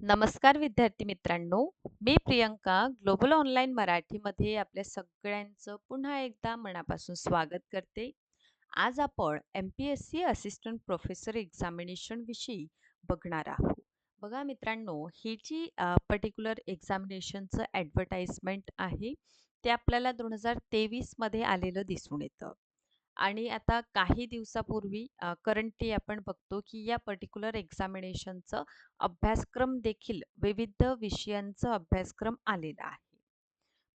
नमस्कार विद्यार्थी मित्रांनो, मी प्रियंका ग्लोबल ऑनलाईन मराठीमध्ये आपल्या सगळ्यांचं पुन्हा एकदा मनापासून स्वागत करते. आज आपण एम-पी-एस-सी असिस्टंट प्रोफेसर एक्झामिनेशनविषयी बघणार आहोत. बघा मित्रांनो, ही जी पर्टिक्युलर एक्झामिनेशनचं ॲडव्हर्टाइजमेंट आहे, ते आपल्याला दोन हजार तेवीसमध्ये आलेलं दिसून येतं. आणि आता काही दिवसापूर्वी अ, करंटली आपण बघतो, की या पर्टिक्युलर एक्झामिनेशनचं अभ्यासक्रम देखील विविध विषयांचं अभ्यासक्रम आलेला आहे.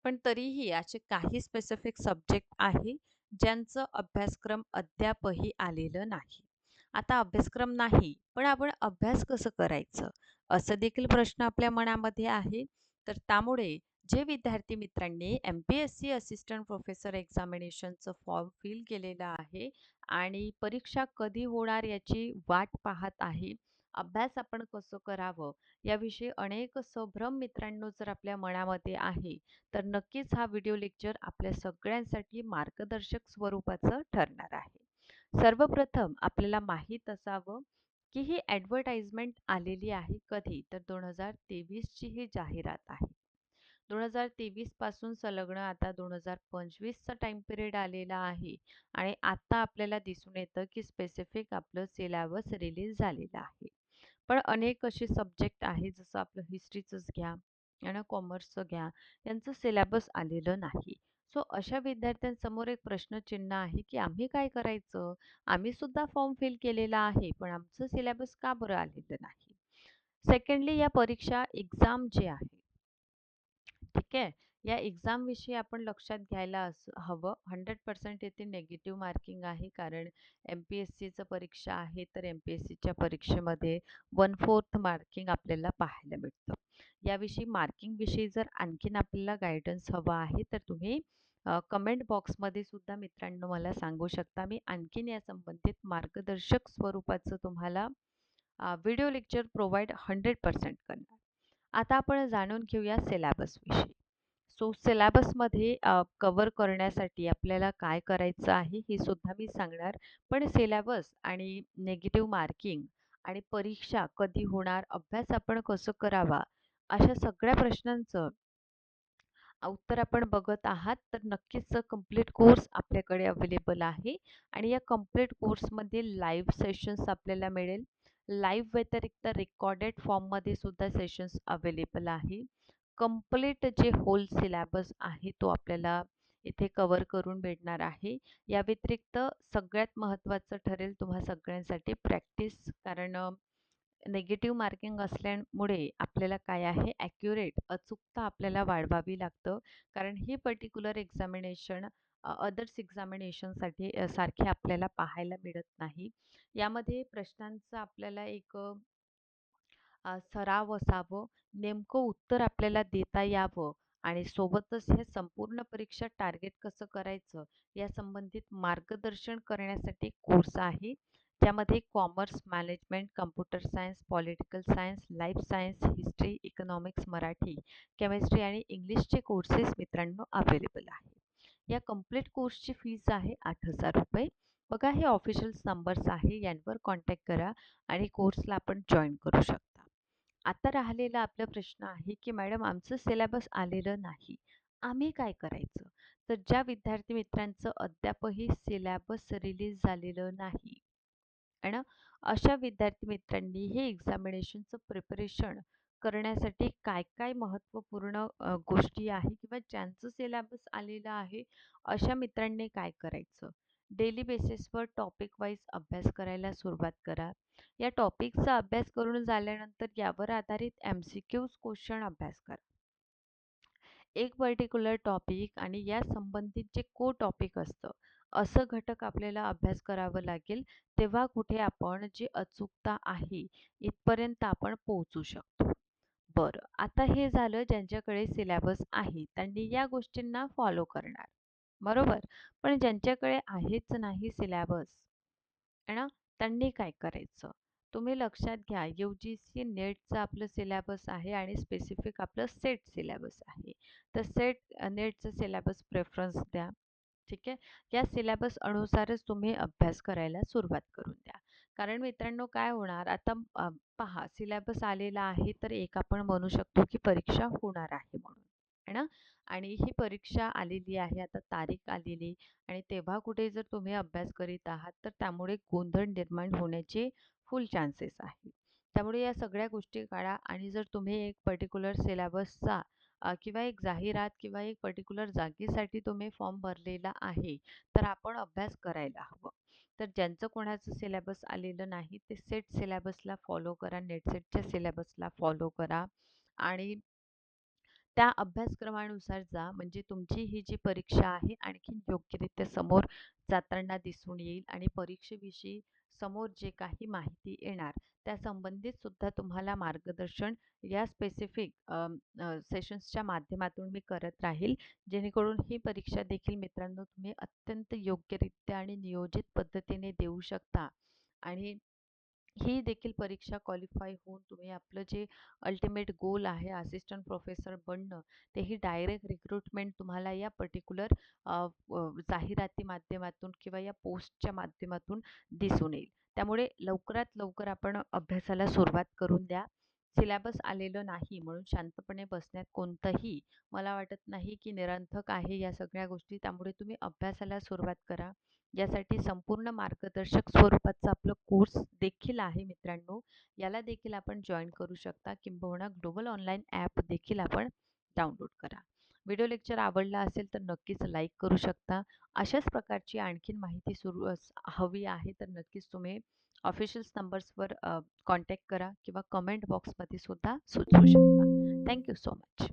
पण तरीही असे काही स्पेसिफिक सब्जेक्ट आहे, ज्यांचं अभ्यासक्रम अद्यापही आलेलं नाही. आता अभ्यासक्रम नाही, पण आपण अभ्यास कसं करायचं? असं देखील प्रश्न आपल्या मनामध्ये आहे. तर त्यामुळे जे विद्यार्थी मित्रांनी एम-पी-एस-सी असिस्टंट प्रोफेसर एक्झामिनेशनचं फॉर्म फिल केलेलं आहे आणि परीक्षा कधी होणार याची वाट पाहत आहे, अभ्यास आपण कसं करावं याविषयी अनेक संभ्रम मित्रांनो जर आपल्या मनामध्ये आहे, तर नक्कीच हा व्हिडिओ लेक्चर आपल्या सगळ्यांसाठी मार्गदर्शक स्वरूपाचं ठरणार आहे. सर्वप्रथम आपल्याला माहीत असावं, की ही ॲडव्हर्टाइजमेंट आलेली आहे कधी? तर दोन हजार तेवीसची ही जाहिरात आहे. दोन हजार तेवीसपासून संलग्न आता दोन हजार पंचवीसचा टाईम पिरियड आलेला आहे आणि आत्ता आपल्याला दिसून येतं, की स्पेसिफिक आपलं सिलॅबस रिलीज झालेलं आहे. पण अनेक असे सब्जेक्ट आहेत, जसं आपलं हिस्ट्रीचंच घ्या आणि कॉमर्सचं घ्या, यांचं सिलॅबस आलेलं नाही. सो अशा विद्यार्थ्यांसमोर एक प्रश्नचिन्ह आहे, की आम्ही काय करायचं? आम्ही सुद्धा फॉर्म फिल केलेला आहे, पण आमचं सिलॅबस का बरं आलेलं नाही? सेकंडली या परीक्षा एक्झाम जे आहे ठीक आहे. या एक्झामविषयी आपण लक्षात घ्यायला असं हवं. 100% येथे निगेटिव्ह मार्किंग आहे. कारण एम-पी-एस-सीचं परीक्षा आहे, तर एम-पी-एस-सीच्या परीक्षेमध्ये 1/4 मार्किंग आपल्याला पाहायला मिळतं. याविषयी मार्किंगविषयी जर आणखीन आपल्याला गायडन्स हवा आहे, तर तुम्ही कमेंट बॉक्समध्ये सुद्धा मित्रांनो मला सांगू शकता. मी आणखीन या संबंधित मार्गदर्शक स्वरूपाचं तुम्हाला video lecture provide hundred percent करणार. आता आपण जाणून घेऊया सिलॅबसविषयी. सो सिलॅबसमध्ये कवर करण्यासाठी आपल्याला काय करायचं आहे हे सुद्धा मी सांगणार. पण सिलॅबस आणि निगेटिव्ह मार्किंग आणि परीक्षा कधी होणार, अभ्यास आपण कसं करावा, अशा सगळ्या प्रश्नांचं उत्तर आपण बघत आहात, तर नक्कीच कंप्लीट कोर्स आपल्याकडे अवेलेबल आहे आणि या कंप्लीट कोर्समध्ये लाईव्ह सेशन्स आपल्याला मिळेल. लाईव्ह व्यतिरिक्त रेकॉर्डेड फॉर्ममध्ये सुद्धा सेशन्स अवेलेबल आहे. कंप्लीट जे होल सिलॅबस आहे तो आपल्याला इथे कवर करून भेटणार आहे. या व्यतिरिक्त सगळ्यात महत्त्वाचं ठरेल तुम्हा सगळ्यांसाठी प्रॅक्टिस कारण नेगेटिव्ह मार्किंग असल्यामुळे आपल्याला काय आहे ॲक्युरेट अचूकता आपल्याला वाढवावी लागतं. कारण ही पर्टिक्युलर एक्झामिनेशन अदर्स एक्झामिनेशनसाठी सारखे आपल्याला पाहायला मिळत नाही. यामध्ये प्रश्नांचं आपल्याला एक सराव असावं, नेमकं उत्तर आपल्याला देता यावं आणि सोबतच हे संपूर्ण परीक्षा टार्गेट कसं करायचं या संबंधित मार्गदर्शन करण्यासाठी कोर्स आहे. ज्यामध्ये commerce, management, computer science, political science, life science, history, economics, Marathi, chemistry आणि इंग्लिशचे कोर्सेस मित्रांनो अवेलेबल आहे. या कंप्लीट कोर्सची फीज आहे ₹8,000 बघा हे ऑफिशियल नंबर्स आहे. यांवर कॉन्टॅक्ट करा आणि कोर्सला आपण जॉईन करू शकता. आता राहिलेला आपला प्रश्न आहे, की मॅडम आमचं सिलॅबस आलेलं नाही. आम्ही काय करायचं? तर ज्या विद्यार्थी मित्रांचं अद्यापही सिलॅबस रिलीज झालेलं नाही आणि अशा विद्यार्थी मित्रांनी हे एक्झामिनेशनचं प्रिपरेशन करण्यासाठी काय-काय महत्त्वपूर्ण गोष्टी आहे किंवा ज्यांचं सिलॅबस आलेलं आहे, अशा मित्रांनी काय करायचं? डेली बेसिसवर टॉपिक वाईज अभ्यास करायला सुरुवात करा. या टॉपिकचा अभ्यास करून झाल्यानंतर यावर आधारित एम-सी-क्यूज क्वेश्चन अभ्यास करा. एक पर्टिक्युलर टॉपिक आणि या संबंधित जे को टॉपिक असतं, असं घटक आपल्याला अभ्यास करावं लागेल. तेव्हा कुठे आपण जी अचूकता आहे, इथपर्यंत आपण पोहोचू शकतो. बरं, आता हे झालं ज्यांच्याकडे सिलॅबस आहे, त्यांनी या गोष्टींना फॉलो करणार. बरोबर? पण ज्यांच्याकडे आहेच नाही सिलॅबस आहे ना, त्यांनी काय करायचं? तुम्ही लक्षात घ्या यू-जी-सी नेटचं आपलं सिलॅबस आहे आणि स्पेसिफिक आपलं सेट सिलॅबस आहे. तर सेट नेटचं सिलॅबस प्रेफरन्स द्या. ठीक आहे. या सिलॅबस अनुसारच तुम्ही अभ्यास करायला सुरुवात करून द्या. कारण मित्रांनो काय होणार? आता पहा सिलेबस आलेला आहे तर एक आपण म्हणू शकतो की परीक्षा होणार आहे म्हणून है ना? आणि ही परीक्षा आलेली आहे आता तारीख आलेली आणि तेव्हा कुठे जर तुम्ही अभ्यास करीत आहात तर त्यामुळे गोंधळ निर्माण होण्याचे फुल चान्सेस आहे. त्यामुळे या सगळ्या गोष्टी काढा आणि जर तुम्ही एक पर्टिक्युलर सिलेबसचा किंवा एक जाहिरात किंवा एक पर्टिक्युलर जागेसाठी तुम्ही फॉर्म भरलेला आहे तर आपण अभ्यास करायला हवं. तर ज्यांचं कोणाचं सिलेबस आलेलं नाही ते सेट सिलेबसला फॉलो करा नेट सेटच्या सिलेबसला फॉलो करा आणि त्या अभ्यासक्रमानुसार जा. म्हणजे तुमची ही जी परीक्षा आहे आणखी योग्यरित्या समोर जाताना दिसून येईल आणि परीक्षेविषयी समोर जे काही माहिती येणार त्या संबंधित सुद्धा तुम्हाला मार्गदर्शन या स्पेसिफिक सेशन्सच्या माध्यमातून मी करत राहील. जेणेकरून ही परीक्षा देखील मित्रांनो तुम्ही अत्यंत योग्यरित्या आणि नियोजित पद्धतीने देऊ शकता. आणि ही देखील परीक्षा क्वालिफाय होऊन तुम्ही आपलं जे अल्टिमेट गोल आहे असिस्टंट प्रोफेसर बनणं तेही डायरेक्ट रिक्रुटमेंट तुम्हाला या पर्टिक्युलर जाहिराती माध्यमातून किंवा या पोस्टच्या माध्यमातून दिसून येईल. त्यामुळे लवकरात लवकर आपण अभ्यासाला सुरुवात करून द्या. सिलॅबस आलेलं नाही म्हणून शांतपणे बसण्यात कोणतंही मला वाटत नाही की निरर्थक आहे या सगळ्या गोष्टी. त्यामुळे तुम्ही अभ्यासाला सुरुवात करा. यासाठी संपूर्ण मार्गदर्शक स्वरूपाचं आपलं कोर्स देखील आहे मित्रांनो. याला देखील आपण जॉईन करू शकता. किंबहुना ग्लोबल ऑनलाईन ॲप देखील आपण डाउनलोड करा. व्हिडिओ लेक्चर आवडला असेल तर नक्कीच लाईक करू शकता. अशाच प्रकारची आणखीन माहिती सुरू हवी आहे तर नक्कीच तुम्ही ऑफिशियल्स नंबर्सवर कॉन्टॅक्ट करा किंवा कमेंट बॉक्समध्ये सुद्धा सुचवू शकता. Thank you so much